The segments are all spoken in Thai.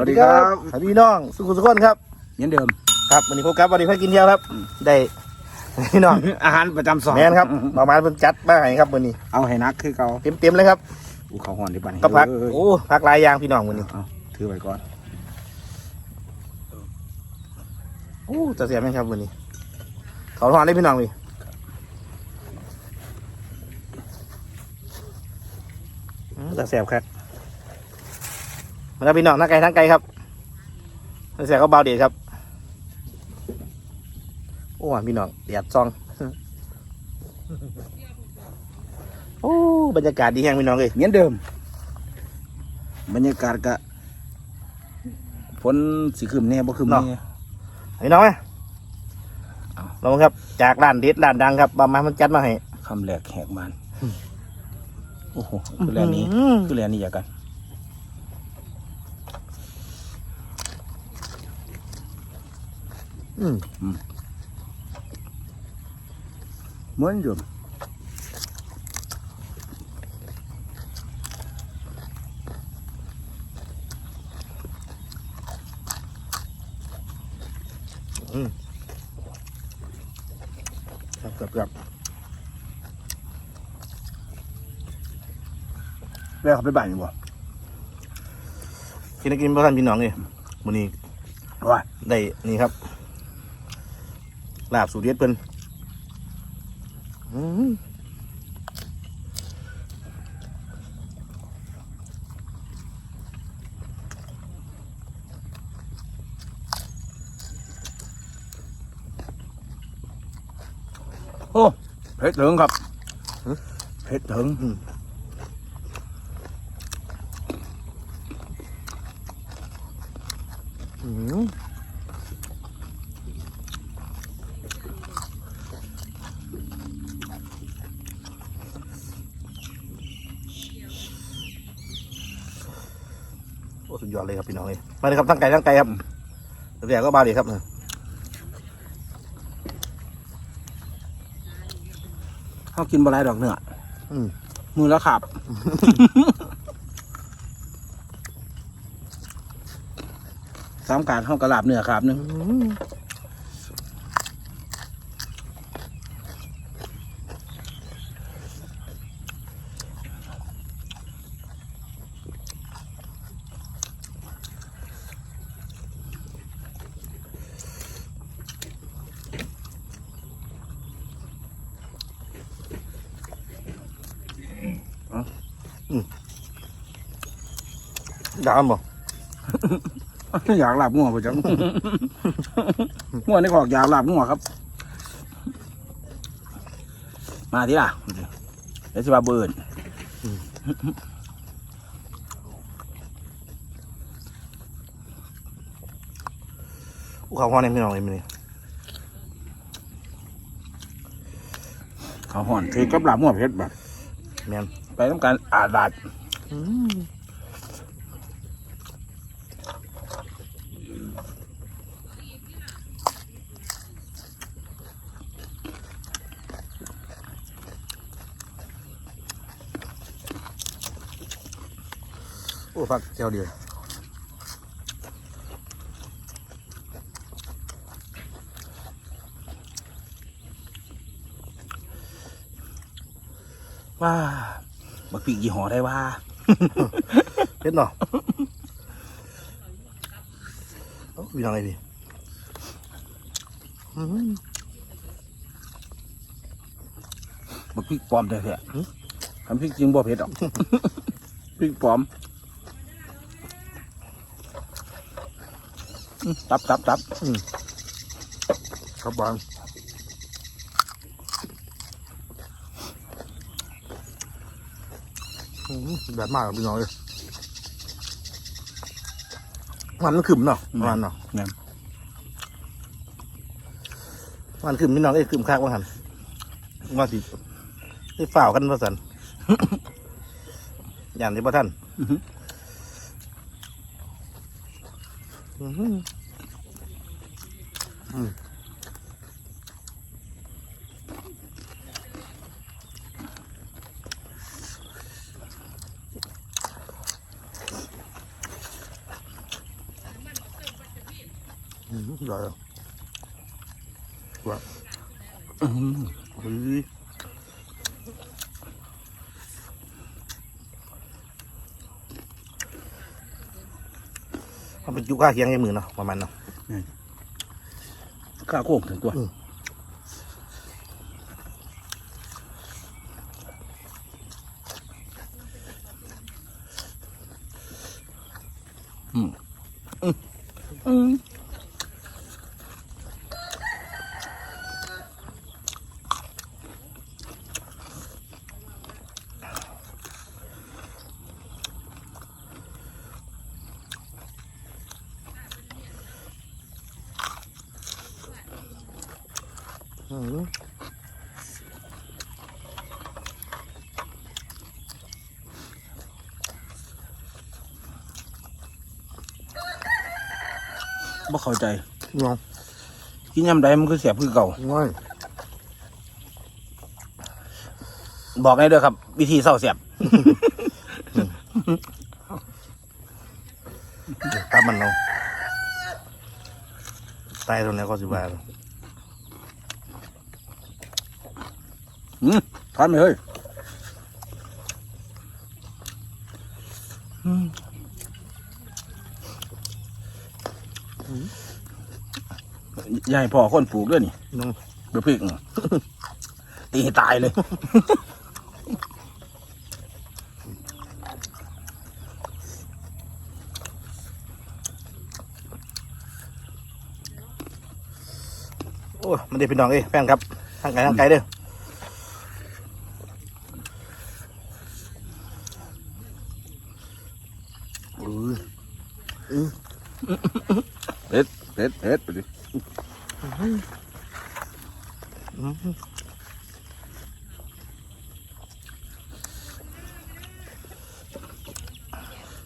วัสดีครับสวัสดีน้องสุขุมสุขนครับเหมือนเดิม ครับวันนี้พบกับวันนี้เพื่อกินเที่ยวครับ ได้พี่น้องอาหารประจำสองแมนครับประมาณเพิ่นจัดมาให้ครับวันนี้ เอาให้นักคือเก่าเต็มเต็มๆเลยครับอูเขาห่อนดีป่ะนี่ก็พักเอ้ยโอ้พักหลายอย่างพี่น้องวันนี้เอาถือไว้ก่อนโอ้จะเสียไหมครับวันนี้เขาทอนได้พี่น้องพี่อืมจะเสียบครับมา แล้วพี่น้องทั้งไกลทั้งไกลครับจะเสียบก็เบาเดียดครับ โอ้พี่น้องเดียดซอง โอ้บรรยากาศดีแห้งพี่น้องเลยเหมือนเดิม บรรยากาศกะฝนสีคืมแน่บ่คืมแน่พี่น้องไหมเอาลองครับ จากร้านเด็ดร้านดังครับบามามันจัดมาให้คำแรกแหกมันโอ้โหคือแลนี้อืมคือแลนี้อย่ากัน อืมเหมือนเดิมครับครับครับแล้วเขาไปบ้านอยู่บ่กินได้กินพ่อท่านพี่น้องเลยวันนี้ว่าได้นี่ครับ ลาบสูตรเด็ดเพิ่นโอ้เผ็ดถึงครับเผ็ดถึงอืมโอ้สุดยอด เลยครับพี่น้องเลยมาเลยครับทั้งไก่ทั้งไก่ครับเดี๋ยวก็เบาดีครับเขากินบะไรดอกเนื้ออืมมือแล้วขับสามการเข้ากระลาบเนื้อขาบหนึง อืมดามบ่ อยากลาบงัวประจังงัวนี่ขอกอยากลาบงัวครับ มาที่ล่ะเดี๋ยวสิบาเบิร์นอูเขาพ่อเนี่ยพี่น้องเลยมันนี่เขาห่อนคือกับลาบงัวเพชรแบบแมนไปต้องการอาดาดโอ้ ฟักเจ้าเดียวว้าบักปีกยี่ห้อได้ว่าเผ็ดเนาะโอ้พี่น้องไงพี่อืมบักพริกปลอมแท้ๆคำพริกจริงบ่เผ็ดหรอกพริกปลอมอื้อ ตับตับตับครับบางอืมแบบมากครับพี่น้องเลยมันมันขึ้มเนาะมันเนาะเนี่ยมันขึ้นพี่น้องเอ้ยขึ้นคักว่าหันว่าสิได้ฝ่าวกันว่าสันอย่างที่พ่ท่านอื้อหืออืมอืมอร่อยอะว่าอื้อหือเฮ้ยมัน เป็นจุก้าเคียงในมือเนา ข้าโค้งถึงตัวอืมอืม บ่เข้าใจน้องกินยำใดมันก็เสียบคือเก่าง่อยบอกให้ด้วยครับ วิธีเศร้าเสียบตามมันเนาะตายตรงนี้ก็สิบาทอืมทานไปเฮ้ย ยายพ่อคนปลูกด้วยนี่น้องเบื่อพริกตีให้ตายเลย โอ้มันได้เป็นน้องเอ้ยแป้งครับทางไกลทางไกลเด้อเผ็ดเผ็ดเผ็ดไปดิอืม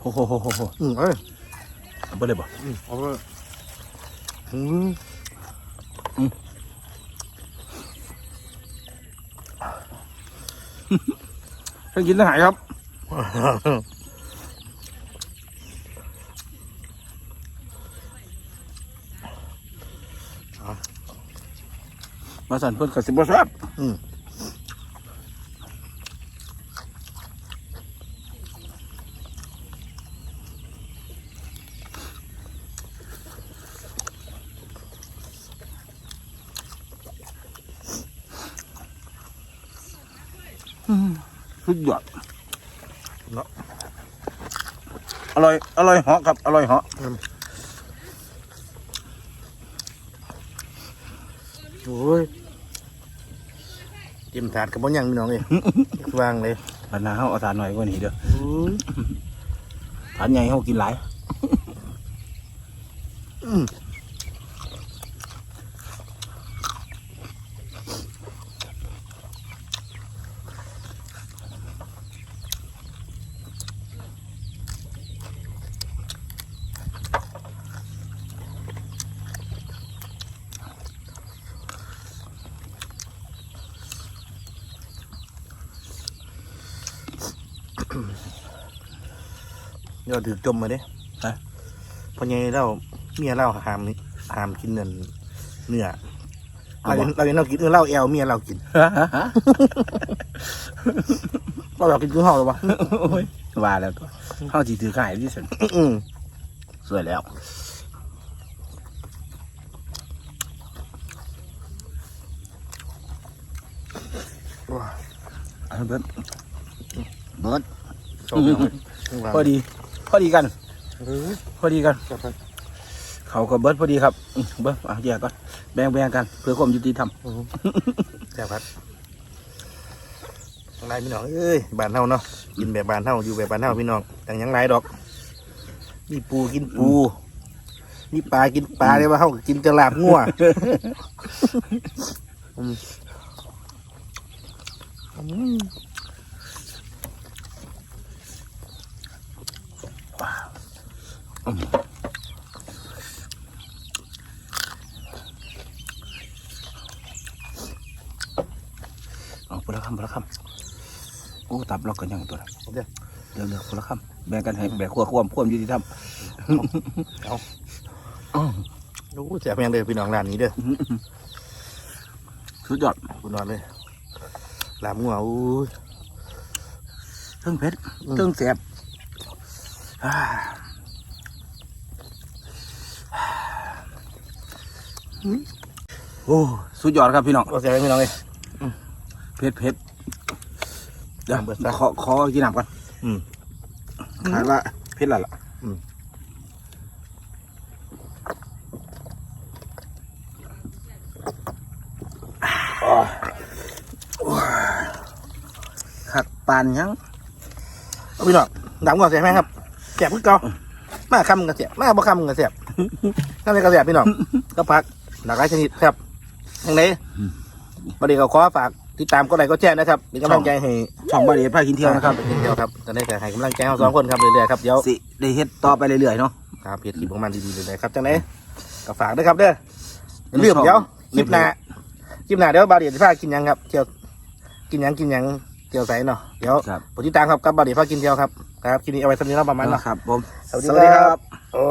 โอ้โหโหโหโหอืมเอ้ยเอาไปเลยบ่อืมเอาไปอืมให้กินทหารครับ มาสั่นเพิ่นกับสิบบ่แซ่บอืมสุดยอดเนาะอร่อย อร่อยเหาะครับ อร่อยเหาะโอ้ย เต็มถาดกับบ่ยังพี่น้องเอ้ยวางเลยบรรณาเฮาเอาทานหน่อยกว่านี้เด้อโอ้ยทานใหญ่เฮากินหลาย เดี๋ยวถือจมมาเด้ฮะพอไงเล่าเมียเล่าหามนี่หามกินเนื้อเนื้อเราเห็นเราเห็นเรากินเออเล่าแอลเมียเรากินเราอยากกินกุ้งเห่าหรอวะโอ้ยว่าแล้วก็เฮาสิถือขายที่สุดอืมสวยแล้วว้าเอาเบิดเบิดชอบเลยพอดีพ อดีกันเออพอดีกันจับไปเขาก็เบิดพอดีครับอืมเบิดเอาแยกก่อนแบ่งแบ่งกันเพื่อความยุติธรรมจับพัดทางไรพี่น้องเอ้ยบ้านเฮาเนาะกินแบบบ้านเฮาอยู่แบบบ้านเฮาพี่น้องแต่งหยังไรดอกมีปูกินปูมีปลากินปลาเลยว่าเฮากินจะลาบงัวอืมอืม เอาพละคำพละคำโอ้ตับเราก็ยังตัวละเดี๋ยวเดี๋ยวเดี๋ยวพละคำแบ่งกันให้แบ่งขั้วความความยุติธรรมเอาอ้าวโอ้แซ่บแม่งเลยพี่น้องร้านนี้เด้อสุดยอดคุณนอนเลยลาบงัวอู้ยเครื่องเผ็ดเครื่องแสบอ่า โอ้สุดยอดครับพี่น้องก็แซ่บพี่น้องเลยเผ็ดเผ็ดเดี๋ยวน้ำเบิดซะขอขอกินน้ำก่อนอืมขาดละเผ็ดละล่ะอืมอ๋อโอ้ยขักปานยังเอาพี่น้องลาบงัวแซ่บไหมครับแซ่บคือเก่ามาคำกันแซ่บมาบ่คำกันแซ่บนั่นเลยก็แซ่บพี่น้องก็พัก หลากหลายชนิดครับยังไงประเดี๋ยวก็ขอฝากติดตามก็ไลค์ก็แชร์นะครับเป็นกำลังใจให้ช่องบาเดียพากินเที่ยวนะครับไปกินเที่ยวครับตอนนี้ก็ให้กำลังใจเราสองคนครับเรื่อยๆครับเดี๋ยวสิได้เฮ็ดต่อไปเรื่อยๆเนาะครับเพจคลิปของมันดีๆเลยนะครับจังไหนก็ฝากด้วยครับเด้ออย่าลืมเดี๋ยวคลิปหน้าคลิปหน้าเดี๋ยวบาเดียจะพากินหยังครับเที่ยวกินหยังกินหยังเที่ยวใสเนาะเดี๋ยวครับปฏิดตามครับกับบาเดียพากินเที่ยวครับครับคลิปนี้เอาไว้สำหรับนี้เราะประมาณเนาะครับผมสวัสดีครับโอ้